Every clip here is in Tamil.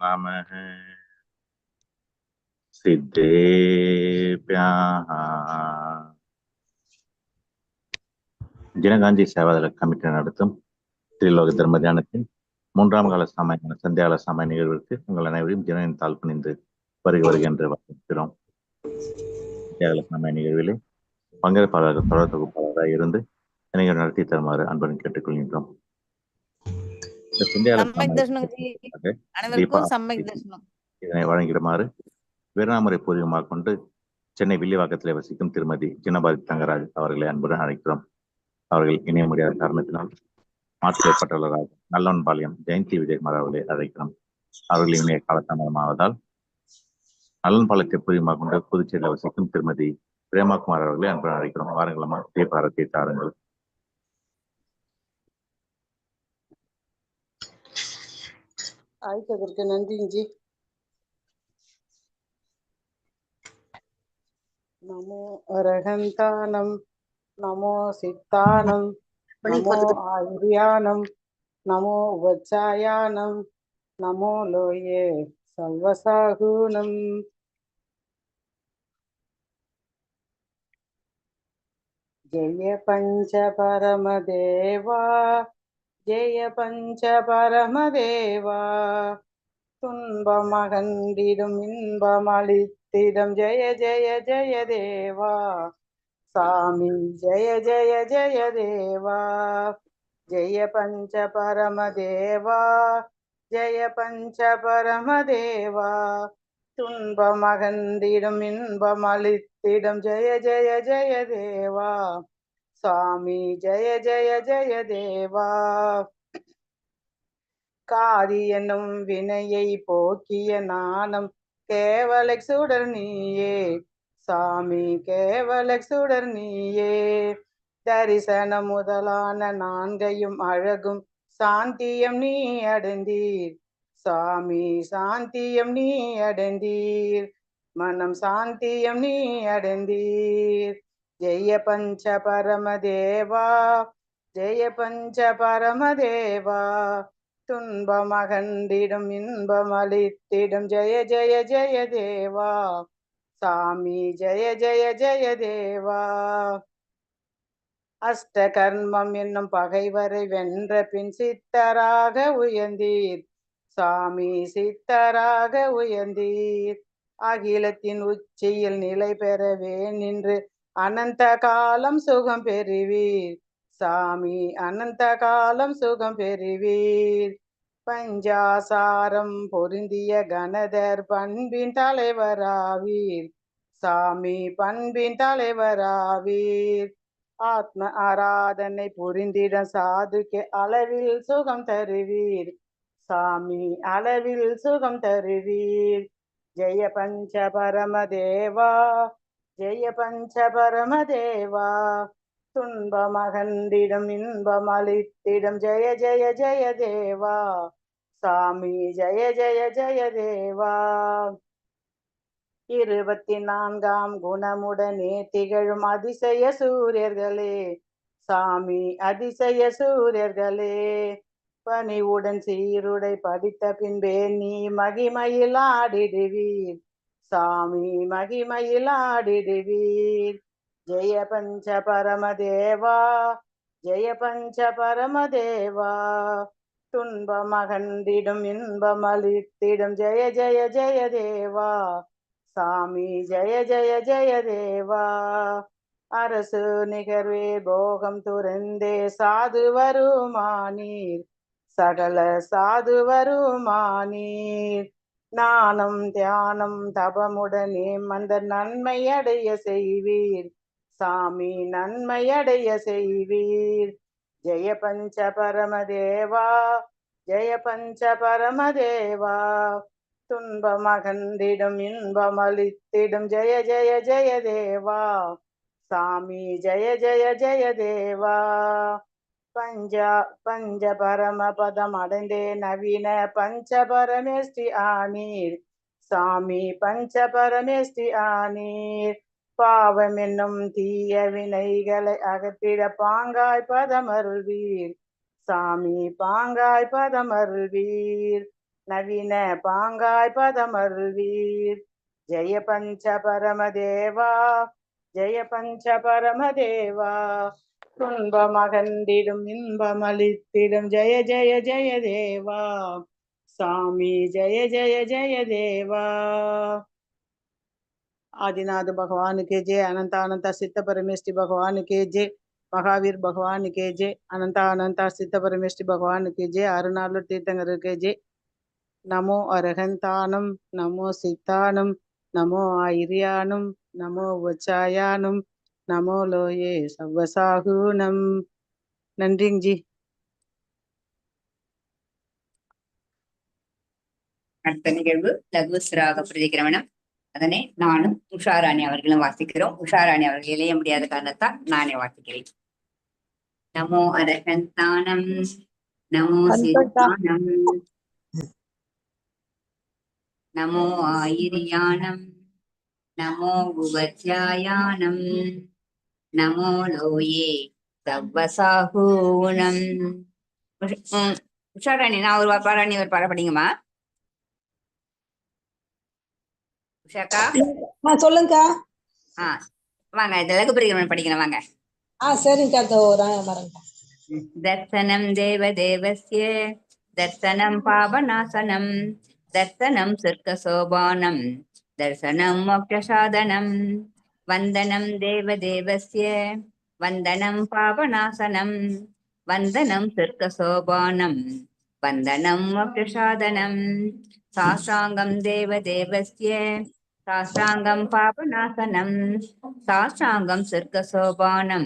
நமக சித்தேபியாக ஜனகாந்தி சேவாதள கமிட்டி நடத்தும் திரிலோக தர்ம தியானத்தின் மூன்றாம் கால சமய சந்தியால சமய நிகழ்விற்கு உங்கள் அனைவரையும் ஜனனின் தாழ் பணிந்து வருகை வருகின்ற வரவேற்கிறோம் சந்தியால சமய நிகழ்விலே பங்கேற்பாளர்கள் தொடர் தொகுப்பாளராக இருந்து நிகழ்வு நடத்தி தருமாறு அன்புடன் கேட்டுக்கொள்கின்றோம். இந்த இதனை வழங்கிடுமாறு வீரநாமரை பூர்வீகமாக கொண்டு சென்னை வில்லிவாக்கத்தில் வசிக்கும் திருமதி ஜினபாதி தங்கராஜ் அவர்களை அன்புடன் அழைக்கிறோம். அவர்கள் இணைய முடியாத காரணத்தினால் மாற்று ஏற்பட்டுள்ளதாக நல்லவன்பாளையம் ஜெயந்தி விஜயகுமார் அவர்களை அழைக்கிறோம். அவர்கள் இணைய காலதாமதமாவதால் நல்லன்பாளையத்தை பூர்வீகமாக கொண்டு புதுச்சேரியில் வசிக்கும் திருமதி பிரேமாகுமார் அவர்களை அன்புடன் அழைக்கிறோம். வாருங்களம்மா தீபாரத்தை தாருங்கள் அழைத்ததற்கு நன்றிஞ்சி நமோ அரகந்தானம் நமோ சித்தானம் நமோ ஆயுர்யானம் நமோ உபச்சாயானம் நமோ லோயே சர்வசாகுணம். ஜெய பஞ்ச பரமதேவா ஜெய பஞ்ச பரமதேவா துன்பம் அகண்டிடும் இன்பம் அளித்திடும் ஜெய ஜெய ஜெய தேவா சாமி ஜெய ஜெய ஜெய தேவா ஜெய பஞ்ச பரமதேவா ஜெய பஞ்ச பரமதேவா துன்பம் அகந்திடும் இன்பம் அளித்திடும் ஜெய ஜெய ஜெய தேவா சுவாமி ஜெய ஜெய ஜெய தேவா. காதி என்னும் வினையை போக்கிய நாணம் கேவல சுடர் நீயே. சாமி கேவல சுடர் நீயே. தரிசன முதலான நான்கையும் அழகும் சாந்தியம் நீ அடைந்தீர். சாமி சாந்தியம் நீ அடைந்தீர். மனம் சாந்தியம் நீ அடைந்தீர். ஜெய பஞ்ச பரமதேவா ஜெய பஞ்ச பரமதேவா. துன்பமகண்டிடும் இன்பம் அளித்திடும் ஜெய ஜெய ஜெய தேவா. சாமி ஜெய ஜெய ஜெய தேவா. அஷ்ட கர்மம் என்னும் பகைவரை வென்ற பின் சித்தராக உயர்ந்தீர். சாமி சித்தராக உயர்ந்தீர். அகிலத்தின் உச்சியில் நிலை பெறவே நின்று அனந்த காலம் சுகம் பெறுவீர். சாமி அனந்த காலம் சுகம் பெறுவீர். பஞ்சாசாரம் பொருந்திய கணதர் பண்பின் தலைவராவீர். சாமி பண்பின் தலைவராவீர். ஆத்ம ஆராதனை புரிந்திட சாதுக்கு அளவில் சுகம் தருவீர். சாமி அளவில் சுகம் தருவீர். ஜெய பஞ்ச பரமதேவா ஜெய பஞ்ச பரமதேவா துன்பமகண்டிடும் இன்பம் ஜெய ஜெய ஜெய தேவா. சாமி ஜெய ஜெய ஜெய தேவா. இருபத்தி நான்காம் குணமுடனே திகழும் அதிசய சூரியர்களே. சாமி அதிசய சூரியர்களே. பணிவுடன் சீருடை படித்த பின்பே நீ மகிமையில் ஆடிடுவீர். சாமி மகிமையிலாடிடுவீர். ஜெய பஞ்ச பரமதேவா ஜெய பஞ்ச பரமதேவா. துன்பம் அகண்டிடும் இன்பம் அளித்திடும் ஜெய ஜெய ஜெய தேவா. சாமி ஜெய ஜெய ஜெய தேவா. அரசு நிகர்வே போகம் துறந்தே சாது வருமானீர். சகல சாது வருமானீர். நாணம் தியானம் தபமுடனே அந்த நன்மை அடைய செய்வீர். சாமி நன்மை அடைய செய்வீர். ஜெய பஞ்ச பரமதேவா ஜெய பஞ்ச பரமதேவா. துன்பமகந்திடும் இன்பம் அளித்திடும் ஜெய ஜெய ஜெய தேவா. சாமி ஜெய ஜெய ஜெய தேவா. பஞ்சா பஞ்ச பரம பதம் அடைந்தே நவீன பஞ்ச பரமேஷ்டி ஆனீர். சாமி பஞ்ச பரமேஷ்டி ஆனீர். பாவம் என்னும் தீய வினைகளை அகற்றிட பாங்காய் பதமருள்வீர். சாமி பாங்காய் பதமருள்வீர். நவீன பாங்காய் பதமருள்வீர். ஜெய பஞ்ச பரமதேவா ஜெய பஞ்ச பரமதேவா துன்பமகந்திடும் இன்பமளித்திடும். ஜெய ஜெய ஜெய தேவா. சாமி ஜெய ஜெய ஜெய தேவா. आदिनाथ भगवान के அனந்த अनंत अनंत सिद्ध परमेष्टि भगवान के மகாவீர் பகவான் கே ஜே. அனந்தா அனந்தா சித்த பரமேஷ்டி பகவான் கே ஜே. அருணாளு தீர்த்தங்கர் கே ஜே. நமோ அரகந்தானம் நமோ சித்தானம் நமோ ஐரியானும் நமோ உச்சாயானும் நமோ லோயே சவ்வசாகுணம் நன்றிங்க ஜி அடுத்த நிகழ்வு லகு சிராக பிரதிகிரமணம் அதனை நானும் உஷாராணி அவர்களும் வாசிக்கிறோம். உஷாராணி அவர்கள் இளைய முடியாத காரணத்தால் நானே வாசிக்கிறேன். நமோ அரகந்தானம் நமோ சித்தானம். நமோ ஆயிரியானம். நமோ உபத்யாயானம். नमो லோயே சவ்வசாகூணம் உஷாராணி நான் ஒரு பாராணி ஒரு பாட படிங்கம்மா. உஷாக்கா? சொல்லுங்கக்கா. ஆ வாங்க இதழகு பிரிகிறவன் படிக்கணும் வாங்க. ஆ சரிங்கக்கா தோறாங்க தர்சனம் தேவ தேவசிய தர்சனம் பாபநாசனம் தர்சனம் சொர்க்க சோபானம் தர்சனம் மோட்ச वन्दनं देवदेवस्य वन्दनं पावनासनं वन्दनं सर्कशोभानं वन्दनं मोक्षसाधनं साष्टाङ्गं देवदेवस्य साष्टाङ्गं पापनासनं साष्टाङ्गं सर्कशोभानं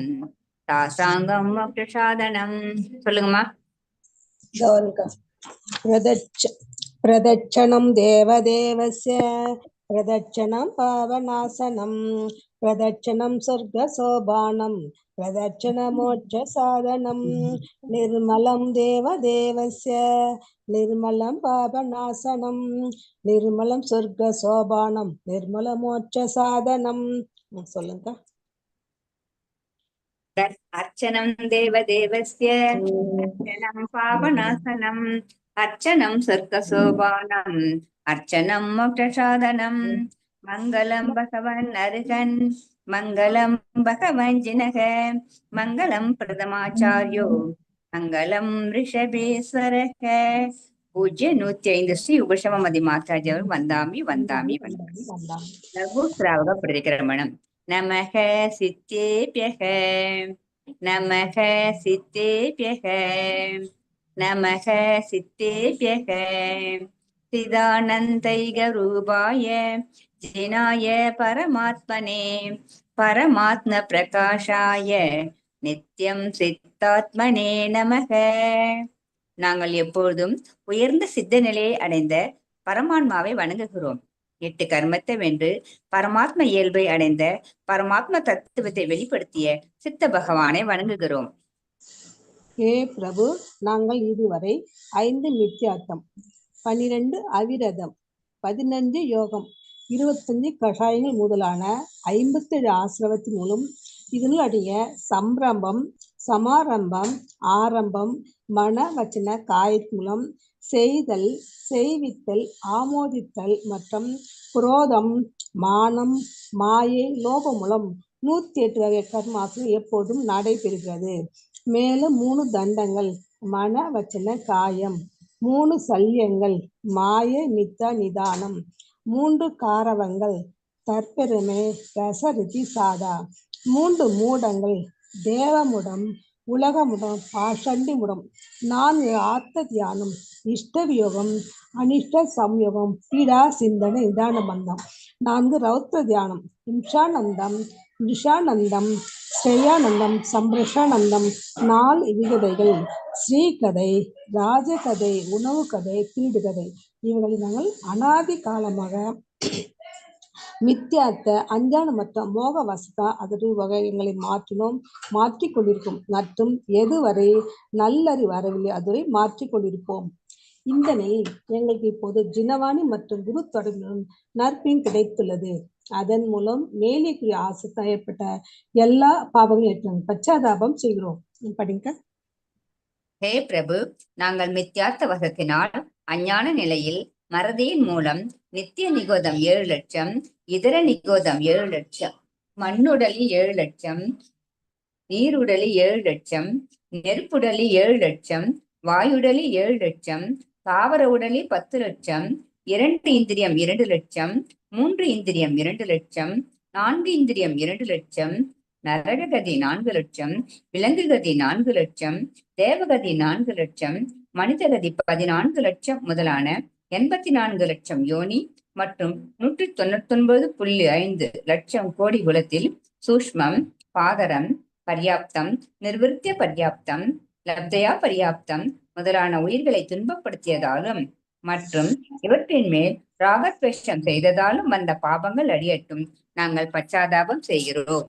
சாசாங்கம் மோட்சசாதனம் சொல்லுங்கம்மா இதோ வரேங்கக்கா பிரதட்ச பிரதட்சணம் தேவதேவஸ்ய பிரதட்சணம் பாவநாசனம் பிரதட்சணம் சொர்க்கசோபானம் பிரதட்சண மோட்ச சாதனம் நிர்மலம் தேவதேவஸ்ய நிர்மலம் பாபநாசனம் நிர்மலம் சொர்க்க சோபானம் நிர்மல மோட்ச சாதனம் ம், சொல்லுங்கக்கா அர்ச்சனம் மோட்சசாதனம் மங்களம் பகவன் அருகன். மங்களம் பகவன் ஜினக. மங்களம் பிரதமாச்சாரியோ. மங்களம் ரிஷபேஸ்வரக. பூஜ்ய நூத்தி ஐந்து ஸ்ரீ உபசமதி மாதாஜி அவர் வந்தாமி வந்தாமி வந்தாமி. லகு ஸ்ராவக பிரதிகிரமணம் நமக சித்தேபியக. நமக சித்தேபியக. நமக சித்தேபியக. சிதானந்தைக ரூபாய ஜினாய பரமாத்மனே பரமாத்ம பிரகாஷாய நித்யம் சித்தாத்மனே நமக. நாங்கள் எப்பொழுதும் உயர்ந்த சித்த நிலையை அடைந்த பரமாத்மாவை வணங்குகிறோம். எட்டு கர்மத்தை வென்று பரமாத்ம இயல்பை அடைந்த பரமாத்ம தத்துவத்தை வெளிப்படுத்திய சித்த பகவானை வணங்குகிறோம். ஏ பிரபு நாங்கள் இதுவரை ஐந்து நித்தியார்த்தம் பன்னிரெண்டு அவிரதம். பதினஞ்சு யோகம். இருபத்தஞ்சு கஷாயங்கள் முதலான ஐம்பத்தேழு ஆசிரவத்தின் மூலம் இதனுடைய சம்பிரம்பம் சமாரம்பம் ஆரம்பம் மன வச்சன காயத் மூலம் செய்தல் செய்வித்தல் ஆமோதித்தல் மற்றும் குரோதம் மானம் மாயை லோபம் மூலம் எட்டு வகை கர்மாசனம் எப்போதும் நடைபெறுகிறது. மேலும் மூணு தண்டங்கள். மன வச்சன காயம். மூணு சல்யங்கள் மாய நித்தா நிதானம். மூன்று காரவங்கள் தற்பெருமை ரசரிதி சாதா. மூன்று மூடங்கள் தேவமுடம் உலகமுடம் பாஷண்டி முடம் நான்கு ஆத்த தியானம் இஷ்டவியோகம் அனிஷ்ட சம்யோகம் பீடா சிந்தனை நிதான பந்தம். நான்கு ரௌத்ர தியானம் இம்ஷானந்தம் விஷானந்தம் ஸ்ரேயானந்தம் சம்பிரஷானந்தம் நாள் விகதைகள் ஸ்ரீகதை ராஜகதை உணவு கதை பீடுகதை இவைகளை நாங்கள் அனாதி காலமாக மித்தியார்த்த அஞ்ஞானமற்ற மோக வசதா அதற்கு வகைகளை மாற்றினோம் மாற்றி கொண்டிருக்கும் மற்றும் எதுவரை நல்லறி வரவில்லை அதுவரை மாற்றி கொண்டிருப்போம். இந்த எங்களுக்கு இப்போது ஜினவாணி மற்றும் குரு தொடர்புடன் நற்பின் கிடைத்துள்ளது. அதன் மூலம் மேலே கூறிய ஆசை ஏற்பட்ட எல்லா பாவங்களும் ஏற்றாங்க பச்சாதாபம் செய்கிறோம். படிங்க. ஹே பிரபு நாங்கள் மித்தியார்த்த வசத்தினால் அஞ்ஞான நிலையில் மறதியின் மூலம் நித்திய நிகோதம் ஏழு லட்சம் இதர நிகோதம் ஏழு லட்சம் மண்ணுடலி ஏழு லட்சம் நீருடலி ஏழு லட்சம் நெருப்புடலி ஏழு லட்சம் வாயுடலி ஏழு லட்சம் தாவர உடலி பத்து லட்சம் இரண்டு இந்திரியம் இரண்டு லட்சம் மூன்று இந்திரியம் இரண்டு லட்சம் நான்கு இந்திரியம் இரண்டு லட்சம் நரகதி நான்கு லட்சம் விலங்குகதி நான்கு லட்சம் தேவகதி நான்கு லட்சம் மனிதகதி பதினான்கு லட்சம் முதலான எண்பத்தி நான்கு லட்சம் யோனி மற்றும் நூற்றி தொண்ணூத்தி ஒன்பது புள்ளி ஐந்து லட்சம் கோடி குலத்தில் சூஷ்மம் பாதரம் பர்யாப்தம் நிர்விருத்திய பர்யாப்தம் லப்தயா பர்யாப்தம் முதலான உயிர்களை துன்பப்படுத்தியதாலும் மற்றும் இவற்றின் மேல் ராகத்வேஷம் செய்ததாலும் வந்த பாபங்கள் அடியட்டும். நாங்கள் பச்சாதாபம் செய்கிறோம்.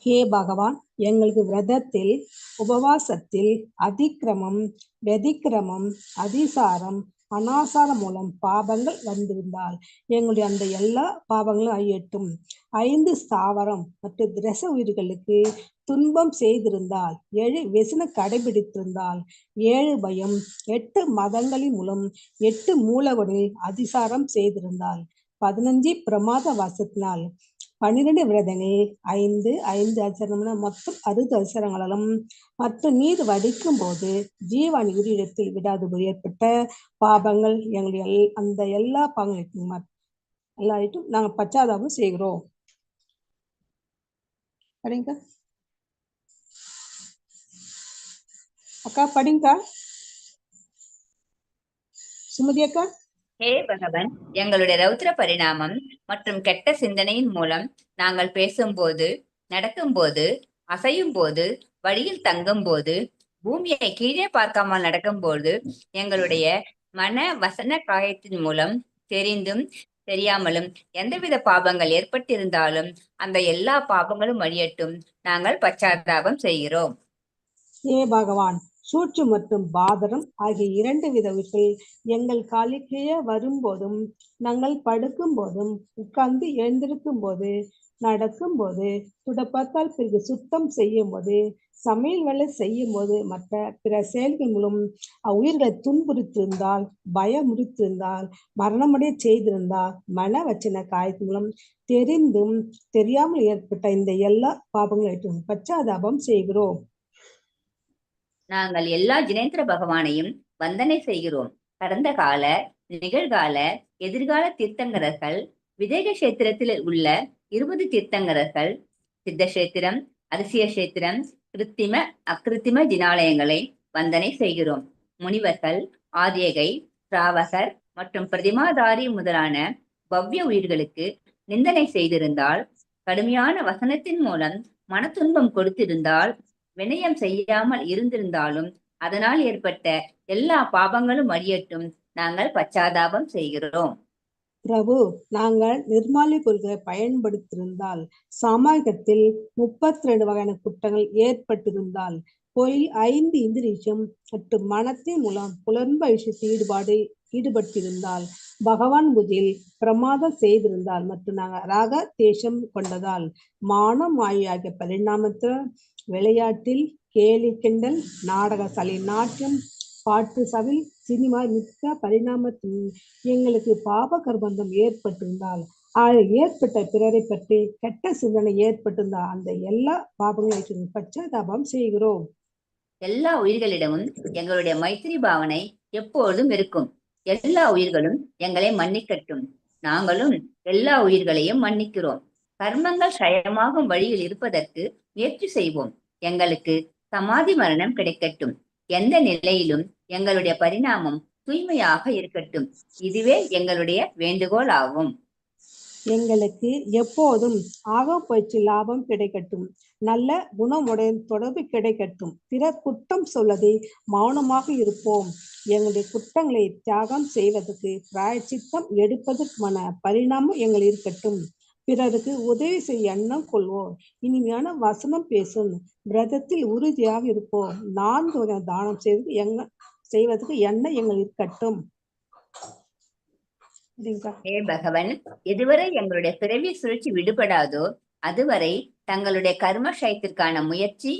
ஹே பகவான் எங்களுக்கு விரதத்தில் உபவாசத்தில் அதிக்கிரமம் வெதிக்கிரமம் அதிசாரம் அனாசாரம் மூலம் பாபங்கள் வந்திருந்தால் எங்களுடைய அந்த எல்லா பாவங்களும் அழியட்டும் ஐந்து ஸ்தாவரம் மற்றும் திரச உயிர்களுக்கு துன்பம் செய்திருந்தால் ஏழு வெசன கடைபிடித்திருந்தால் ஏழு பயம் எட்டு மதங்களின் மூலம் எட்டு மூலவனில் அதிசாரம் செய்திருந்தால் பதினஞ்சு பிரமாத வாசத்தினால் பன்னிரண்டு விரதங்கள் ஐந்து ஐந்து அச்சரம்னா மொத்தம் அறுபது அச்சரங்களும் மற்றும் நீர் வடிக்கும் போது ஜீவன் உயிரிழத்தில் விடாதபடி ஏற்பட்ட பாபங்கள் எங்களுடைய எல்- அந்த எல்லா பாவங்களுக்கும் மத்- நாங்கள் பச்சாதாபம் செய்கிறோம். படிங்க. அக்கா படிங்கக்கா. சுமதி அக்கா. ஹே பகவன். எங்களுடைய ரௌத்ர பரிணாமம் மற்றும் கெட்ட சிந்தனையின் மூலம் நாங்கள் பேசும்போது நடக்கும்போது அசையும் போது வழியில் தங்கும் போது பூமியை கீழே பார்க்காமல் நடக்கும்போது எங்களுடைய மன வசன காயத்தின் மூலம் தெரிந்தும் தெரியாமலும் எந்தவித பாபங்கள் ஏற்பட்டிருந்தாலும் அந்த எல்லா பாபங்களும் அழியட்டும் நாங்கள் பச்சாத்தாபம் செய்கிறோம். ஏ பகவான். சூற்று மற்றும் பாதரம் ஆகிய இரண்டு வித உயிர்கள் எங்கள் காலிலேயே வரும்போதும் நாங்கள் படுக்கும் போதும் உட்கார்ந்து எழுந்திருக்கும் போது நடக்கும் போது துடப்பத்தால் பிறகு சுத்தம் செய்யும் போது சமையல் வேலை செய்யும் போது மற்ற பிற செயல்கள் மூலம் உயிர்களை துன்புறுத்திருந்தால் பயமுறுத்திருந்தால் மரணமடைய செய்திருந்தால் மன வச்சன காயத்தின் மூலம் தெரிந்தும் தெரியாமல் ஏற்பட்ட இந்த எல்லா பாபங்களும் பச்சாதாபம் செய்கிறோம். நாங்கள் எல்லா ஜினேந்திர பகவானையும் வந்தனை செய்கிறோம். கடந்த கால நிகழ்கால எதிர்கால தீர்த்தங்கரர்கள் விதேக கஷேத்திரத்தில் உள்ள இருபது தீர்த்தங்கரர்கள் சித்த கஷேத்திரம் அதிசய கஷேத்திரம் கிருத்திம அக்கிருத்திம ஜினாலயங்களை வந்தனை செய்கிறோம். முனிவர்கள் ஆதியகை சிராவகர் மற்றும் பிரதிமாதாரி முதலான பவ்ய உயிர்களுக்கு நிந்தனை செய்திருந்தால் கடுமையான வசனத்தின் மூலம் மனத்துன்பம் கொடுத்திருந்தால் வினயம் செய்யாமல் இருந்திருந்தாலும் அதனால் ஏற்பட்ட எல்லா பாபங்களும் அழியட்டும். நாங்கள் பச்சாதாபம் செய்கிறோம். பிரபு நாங்கள் நிர்மாலி பொருட்களை பயன்படுத்தியிருந்தால் சமாகத்தில் முப்பத்தி ரெண்டு வகையான குற்றங்கள் ஏற்பட்டிருந்தால் பொய் ஐந்து இந்திரியம் மற்றும் மனத்தின் மூலம் புலன்பயிற்சி ஈடுபாடு ஈடுபட்டிருந்தால் பகவான் புதியில் பிரமாதம் செய்திருந்தால் மற்றும் நாங்கள் ராக தேசம் கொண்டதால் மானம் ஆகிய பரிணாமத்தில் விளையாட்டில் கேலி கிண்டல் நாடக சலை நாட்டியம் பாட்டு சவில் சினிமா மிக்க பரிணாமத்தில் எங்களுக்கு பாப கர்பந்தம் ஏற்பட்டிருந்தால் அதில் ஏற்பட்ட பிறரை பற்றி கெட்ட சிந்தனை ஏற்பட்டிருந்தால் அந்த எல்லா பாபங்களையும் பச்சாதாபம் செய்கிறோம். எல்லா உயிர்களிடமும் எங்களுடைய மைத்திரி பாவனை எப்பொழுதும் இருக்கும். எல்லா உயிர்களும் எங்களை மன்னிக்கட்டும். நாங்களும் எல்லா உயிர்களையும் மன்னிக்கிறோம். கர்மங்கள் க்ஷயமாகும் வழியில் இருப்பதற்கு முயற்சி செய்வோம். எங்களுக்கு சமாதி மரணம் கிடைக்கட்டும். எந்த நிலையிலும் எங்களுடைய பரிணாமம் தூய்மையாக இருக்கட்டும். இதுவே எங்களுடைய வேண்டுகோள் ஆகும். எங்களுக்கு எப்போதும் ஆக போச்சு லாபம் கிடைக்கட்டும். நல்ல குணமுடைய தொடர்பு கிடைக்கட்டும். பிறர் குற்றம் சொல்லதை மௌனமாக இருப்போம். எங்களுடைய குற்றங்களை தியாகம் செய்வதற்கு பிராயச்சித்தம் எடுப்பதற்கான பரிணாமம் எங்கள் இருக்கட்டும். பிறருக்கு உதவி செய்ய எண்ணம் கொள்வோம் இனிமையான வசனம் பேசும். விரதத்தில் உறுதியாக இருப்போம். நான்கு வகை தானம் செய்து எங்க செய்வதற்கு எண்ணம் எங்கள் இருக்கட்டும். ஏ பகவன் இதுவரை எங்களுடைய பிறவி சுழற்சி விடுபடாதோ அதுவரை தங்களுடைய கர்ம க்ஷயத்திற்கான முயற்சி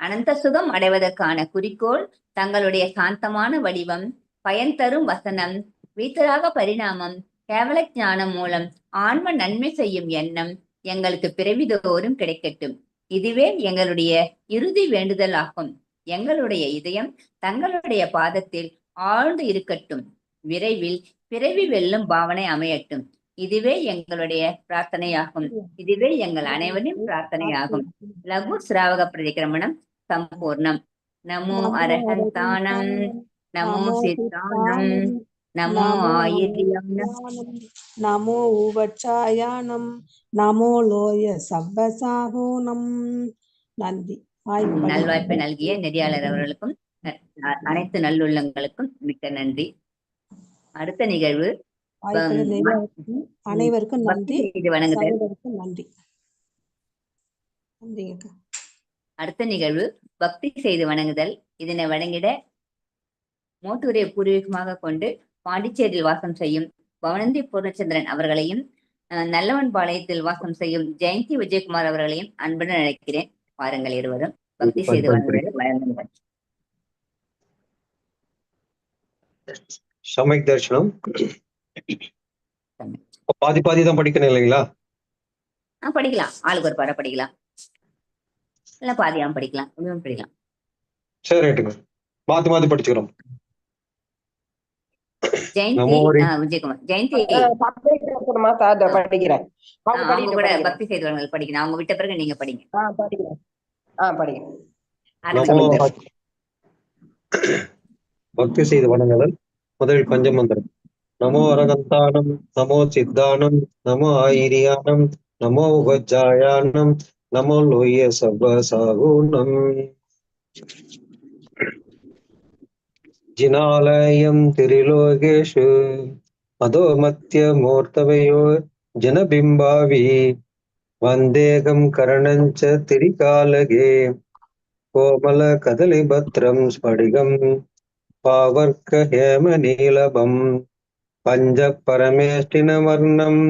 அனந்த சுகம் அடைவதற்கான குறிக்கோள் தங்களுடைய சாந்தமான வடிவம் பயன் தரும் வசனம் வீத்தராக பரிணாமம் கேவல ஞானம் மூலம் ஆன்ம நன்மை செய்யும் எண்ணம் எங்களுக்கு பிறவிதோறும் கிடைக்கட்டும். இதுவே எங்களுடைய இறுதி வேண்டுதல் ஆகும் எங்களுடைய இதயம் தங்களுடைய பாதத்தில் ஆழ்ந்து இருக்கட்டும். விரைவில் பிறவி வெல்லும் பாவனை அமையட்டும். இதுவே எங்களுடைய பிரார்த்தனையாகும். இதுவே எங்கள் அனைவரின் பிரார்த்தனையாகும். லகு சிராவக பிரதிக்கிரமணம் சம்பூர்ணம். நமோ அரகந்தானம் நமோ சித்தானம் நமோ ஆயுர்யம் நமோ உவச்சாயானம் நமோ லோய சவ்வசாகோனம். நன்றி. வாய்ப்பு நல்வாய்ப்பை நல்கிய நெறியாளர் அவர்களுக்கும் அனைத்து நல்லுள்ளங்களுக்கும் மிக்க நன்றி. அடுத்த நிகழ்வு அனைவருக்கும் நன்றி. சகோதரருக்கும் நன்றி. நன்றிங்க. அடுத்த நிகழ்வு பக்தி செய்து வணங்குதல். இதனை வழங்கிட மோட்டூரை பூர்வீகமாக கொண்டு பாண்டிச்சேரியில் வாசம் செய்யும் பவனந்தி பூர்ணச்சந்திரன் அவர்களையும் அஹ், நல்லவன்பாளையத்தில் வாசம் செய்யும் ஜெயந்தி விஜயகுமார் அவர்களையும் அன்புடன் அழைக்கிறேன். வாருங்கள் இருவரும். பக்தி செய்து வணங்குதல். சமயக் தரிசனம். பாதி பாதி தான் படிக்கணும் இல்லைங்களா? ஆ படிக்கலாம். ஆளுக்கு ஒரு பாடம் படிக்கலாம். இல்ல பாதியாம் படிக்கலாம். படிக்கலாம். சரி ரைட்டுங்க. மாத்தி மாத்தி படிச்சுக்கிறோம். பக்தி செய்து வணங்குதல் படிக்கணும். அவங்க விட்ட பிறகு நீங்க படிங்க. பக்தி. செய்து வணங்குதல் முதலில் பஞ்சமந்திரம். நமோ அரகந்தானம் நமோ சித்தானம் நமோ ஆயிரியானம் நமோ உபஜாயானம் நமோ லோய சர்வசாகுணம். ஜினாலயம் திரிலோகேஷு மதோ மத்திய மூர்த்தவையோ ஜனபிம்பாவி வந்தேகம் கரணஞ்ச திரிகாலகே கோமல கதலிபத்ரம் ஸ்படிகம் பாவர்க்க ஹேம நீலபம் பஞ்ச பரமேஷ்டின வர்ணம்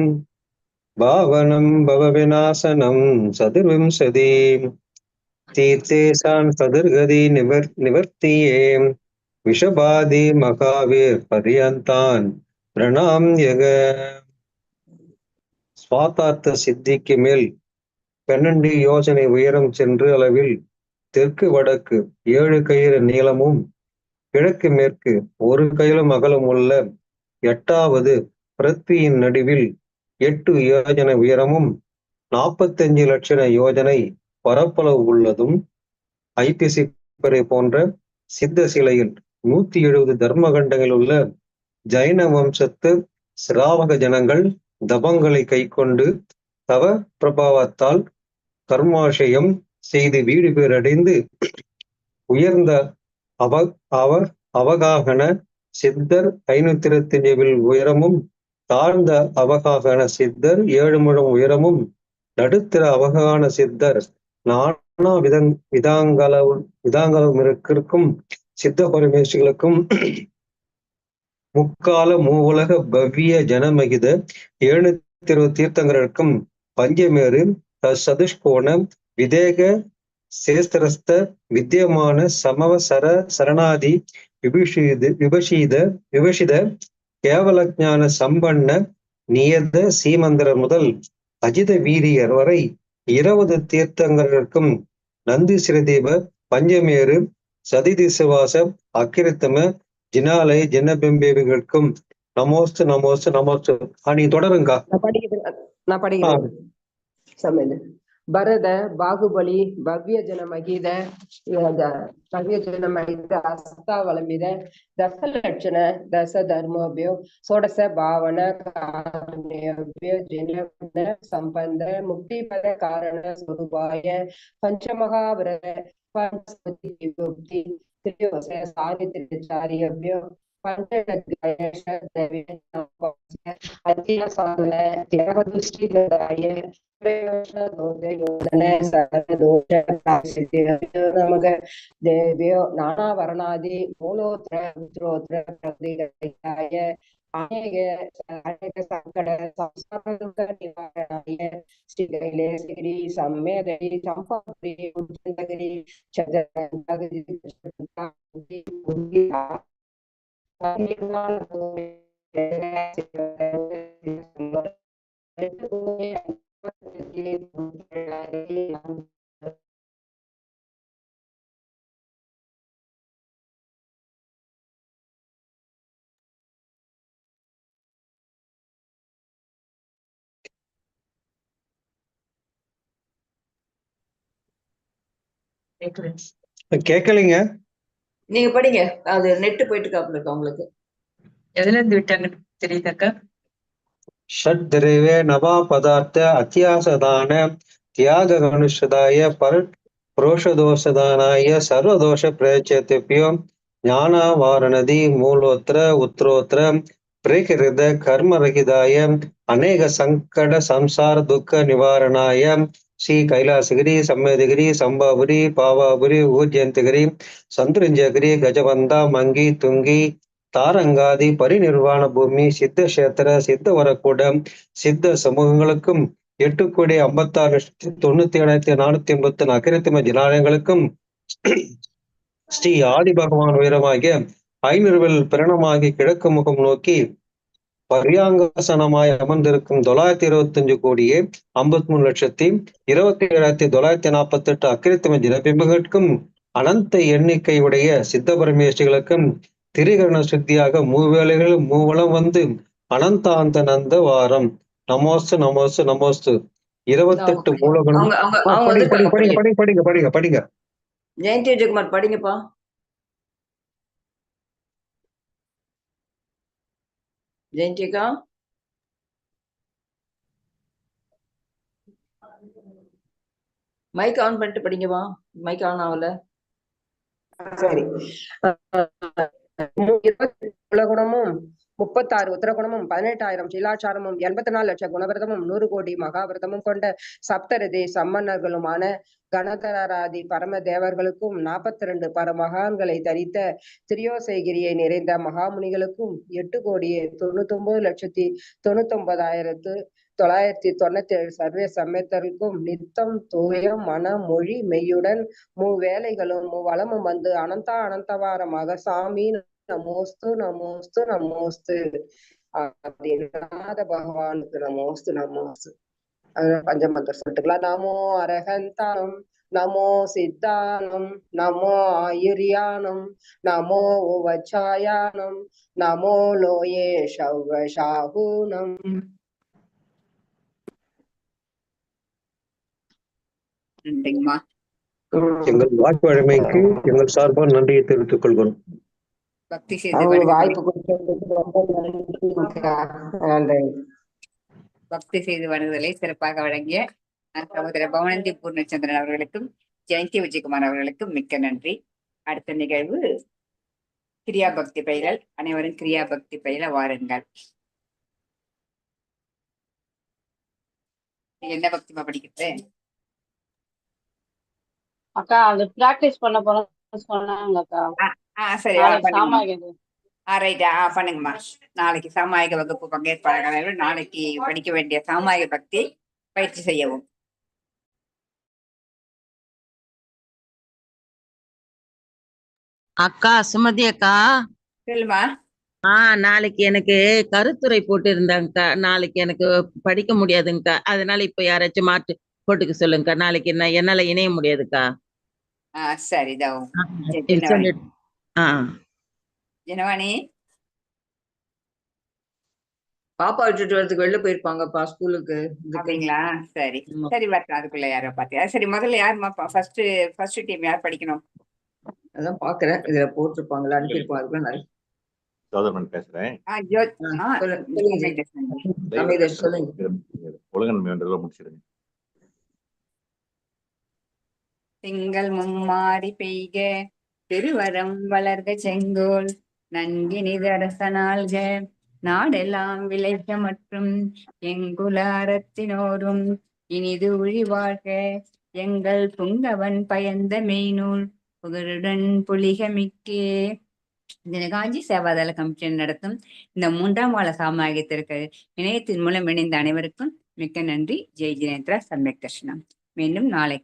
பாவனம் பவ விநாசனம் சதுர்விம்சதி. தீர்த்தேசான் சதுர்கதி நிவர் நிவர்த்தியே. விஷபாதி மகாவீர் பரியந்தான் பிரணாம்யக ஸ்வாதார்த்த சித்திக்கு மேல் பன்னெண்டு யோசனை உயரம் சென்று அளவில் தெற்கு வடக்கு ஏழு கயிறு நீளமும் கிழக்கு மேற்கு ஒரு கையிலும் அகலம் உள்ள எட்டாவது பிருத்வியின் நடுவில் எட்டு யோஜனை உயரமும் நாற்பத்தஞ்சு லட்சண யோஜனை பரப்பளவு உள்ளதும் ஐபிசி பிறை போன்ற சித்த சிலையில் நூத்தி எழுபது தர்மகண்டங்களில் உள்ள ஜைன வம்சத்து சிராவக ஜனங்கள் தபங்களை கைக்கொண்டு தவ பிரபாவத்தால் கர்மாஷயம் செய்து வீடு பேரடைந்து உயர்ந்த அவ அவ அவகாகன சித்தர் ஐநூத்தி இருபத்தி ஏழில் உயரமும் தாழ்ந்த அவகாகன சித்தர் ஏழு முழம் உயரமும் நடுத்தர அவகான சித்தர் நானா விதங் விதாங்களவு விதாங்களவும் இருக்கும் சித்த பரமேஸ்வர்களுக்கும் முக்கால மூவுலக பவ்ய ஜனமகித எழுநூத்தி இருபது தீர்த்தங்களுக்கும் பஞ்சமேறு சதுஷ்கோண விதேக சேஸ்திரஸ்த வித்தியமான சமவ சர சரணாதி விபுஷீத விபஷீத விபஷித கேவல ஞான சம்பன்ன நியத சீமந்தரர் முதல் அஜித வீரியர் வரை இருபது தீர்த்தங்கருக்கும் நந்தி சிறதீப பஞ்சமேரு சதிதிசுவாச அக்கிரித்தம ஜினாலய ஜனபெம்பேவிகளுக்கும் நமோஸ்து நமோஸ்து நமோஸ்து. நீ தொடருங்க நான் படிக்கிறேன். நான் படிக்கிறேன். பரத பாகுபலி பவ்ய ஜன மகித பவ்ய ஜன மகித அஸ்தாவலம்பித தசலட்சண தச தர்மோபியோ சோடச பாவன காரண்யோபியோ ஜன சம்பந்த முக்திபத காரண சுரூபாய பஞ்சமகாவிரத பஞ்சஸ்மதி விபக்தி திரியோச சாரித்ரிச்சாரியபியோ அத்திய சாதன தியாக துஷ்டிகராய நமக தேவியோ நானாவரணாதி மூலோத்திர ருத்ரோத்திர பிரதிகாய அநேக அநேக சங்கட சம்சார நிவாரணாய ஸ்ரீ கைலேசகிரி கேட்கலைங்க நீங்க படிங்க. அது நெட்டு போயிட்டு காப்புல உங்களுக்கு. எதுல இருந்து விட்டாங்கன்னு தெரியுதாக்கா? ஷட்திரவே நவா பதார்த்த அத்தியாசதான தியாக மனுஷதாய பர புரோஷதோஷதானாய சர்வதோஷ பிரச்சத்தியோ ஞானாவாரணதி மூலோத்திர உத்ரோத்திர பிரகிருத கர்மரகிதாய அநேக சங்கட சம்சார துக்க நிவாரணாய ஸ்ரீ கைலாசகிரி சம்மேதகிரி சம்பாபுரி பாவாபுரி ஊர்ஜயந்தகிரி சந்துரஞ்சகிரி கஜவந்தா மங்கி துங்கி தாரங்காதி பரிநிர்வாண பூமி சித்த கஷேத்திர சித்த வரக்கூடம் சித்த சமூகங்களுக்கும் எட்டு கோடி ஐம்பத்தாறு லட்சத்தி தொண்ணூத்தி ஏழாயிரத்தி நானூத்தி எண்பத்தி அக்கிரத்திம ஜனாலயங்களுக்கும் ஸ்ரீ ஆதி பகவான் உயரமாகிய ஐநிறுவல் பிரணமாகி கிழக்கு முகம் நோக்கி பரியாங்காசனமாய் அமர்ந்திருக்கும் தொள்ளாயிரத்தி இருபத்தி அஞ்சு கோடியே ஐம்பத்தி மூணு லட்சத்தி இருபத்தி ஏழாயிரத்தி தொள்ளாயிரத்தி நாற்பத்தி எட்டு அக்கிரத்திம ஜனபிம்பங்களுக்கும் அனந்த எண்ணிக்கை உடைய சித்த பரமேஷ்டிகளுக்கும் திரிகரண சுத்தியாக மூவேளைகள் மூவளம் வந்து அனந்தாந்த நந்த வாரம். நமோஸ்து நமோஸ்து நமோஸ்து. இருபத்தெட்டு மூலகுணம். படிங்க படிங்க படிங்க படிங்க ஜெயந்தி விஜயகுமார் படிங்கப்பா. ஜெயந்திகா மைக் ஆன் பண்ணிட்டு படிங்கப்பா மைக் ஆன் ஆகல. சரி. இருபத்தி முப்பத்தாறு உத்தரகுணமும் பதினெட்டாயிரம் சீலாச்சாரமும் எண்பத்தி நாலு லட்சம் குணவிரதமும் நூறு கோடி மகாவிரதமும் கொண்ட சப்தரதி சம்மன்னர்களுமான கணதராதி பரம தேவர்களுக்கும் நாற்பத்தி ரெண்டு பரமகான்களை தரித்த திரியோசைகிரியை நிறைந்த மகாமுனிகளுக்கும் எட்டு கோடியே தொண்ணூத்தி ஒன்பது லட்சத்தி தொண்ணூத்தி ஒன்பதாயிரத்து தொள்ளாயிரத்தி தொண்ணூத்தி ஏழு சர்வே சமயத்தருக்கும் நித்தம் தூயம் மன மொழி மெய்யுடன் மூ வேலைகளும் மூ வளமும் வந்து அனந்தா அனந்தவாரமாக சாமி நமோஸ்து நமோஸ்து நமோஸ்து. அப்படின்னு நாத பகவானுக்கு நமோஸ்து நமோஸ்து. அது பஞ்சமந்திரம் சொல்லிட்டுக்கலாம் நமோ அரகந்தானம் நமோ சித்தானம் நமோ ஆயுர்யானம் நமோ உவச்சாயானம் நமோ லோயே ஷவ ஷாகுனம் நன்றிங்கம்மா. எங்கள் வாக்கு வழமைக்கு எங்கள் சார்பாக நன்றியை தெரிவித்துக் கொள்கிறோம். பக்தி செய்து. வாய்ப்பு கொடுத்ததுக்கு பக்தி செய்து வணங்குதலை சிறப்பாக வழங்கிய அஹ், சகோதரர் பவனந்தி பூர்ணச்சந்திரன் அவர்களுக்கும் ஜெயந்தி விஜயகுமார் அவர்களுக்கும் மிக்க நன்றி அடுத்த நிகழ்வு கிரியா பக்தி பயிலல் அனைவரும் கிரியா பக்தி பயில வாருங்கள் என்ன பக்திமா படிக்கிறது அக்கா அது பிராக்டிஸ் பண்ண போறோம் சொன்னாங்க அக்கா ஆ சரி நாளைக்கு பண்ணுங்கம்மா. ஆ நாளைக்கு சாமாயிக வகுப்பு பங்கேற்பாளர்கள் நாளைக்கு படிக்க வேண்டிய சாமாயிக பக்தி பயிற்சி செய்யவும். அக்கா சுமதி அக்கா. சொல்லுமா. ஆ நாளைக்கு எனக்கு கருத்துரை போட்டு இருந்தாங்கக்கா நாளைக்கு எனக்கு படிக்க முடியாதுங்கக்கா. அதனால இப்ப யாராச்சும் மாற்று போட்டுக்க சொல்லுங்கக்கா. நாளைக்கு என்ன என்னால இணைய முடியாதுக்கா. சரி ஜனவாணி பாப்பா விட்டுட்டு வரதுக்கு வெளில போயிருப்பாங்கப்பா ஸ்கூலுக்கு. அப்படிங்களா? சரி. சரி வரட்டும். அதுக்குள்ள யாரோ பாத்தியா? சரி முதல்ல யாருமா ஃபர்ஸ்ட் ஃபர்ஸ்ட் டீம் யார் படிக்கணும்? அதான் பாக்குறேன். இதுல போட்டிருப்பாங்களா அனுப்பியிருப்பாங்க அதுக்குள்ள நிறைய சோதரன் பேசுறேன். திங்கள் மும்மாரி பெய்க. திருவரம் வளர்க செங்கோல் நன்கினிதரசனால்க நாடெல்லாம் விளைக மற்றும் எங்குலாரத்தினோரும் இனிது உழிவாழ்க எங்கள் புங்கவன் பயந்த மெய்நூல் புகழுடன் புலிக மிக்கே தினகாஞ்சி சேவாதள கமிஷன் நடத்தும் இந்த மூன்றாம் வாழ சாமாகியத்திற்கு இணையத்தின் மூலம் இணைந்த அனைவருக்கும் மிக்க நன்றி. ஜெய் ஜினேந்திரா சம்யக் தர்ஷனம் மீண்டும் நாளை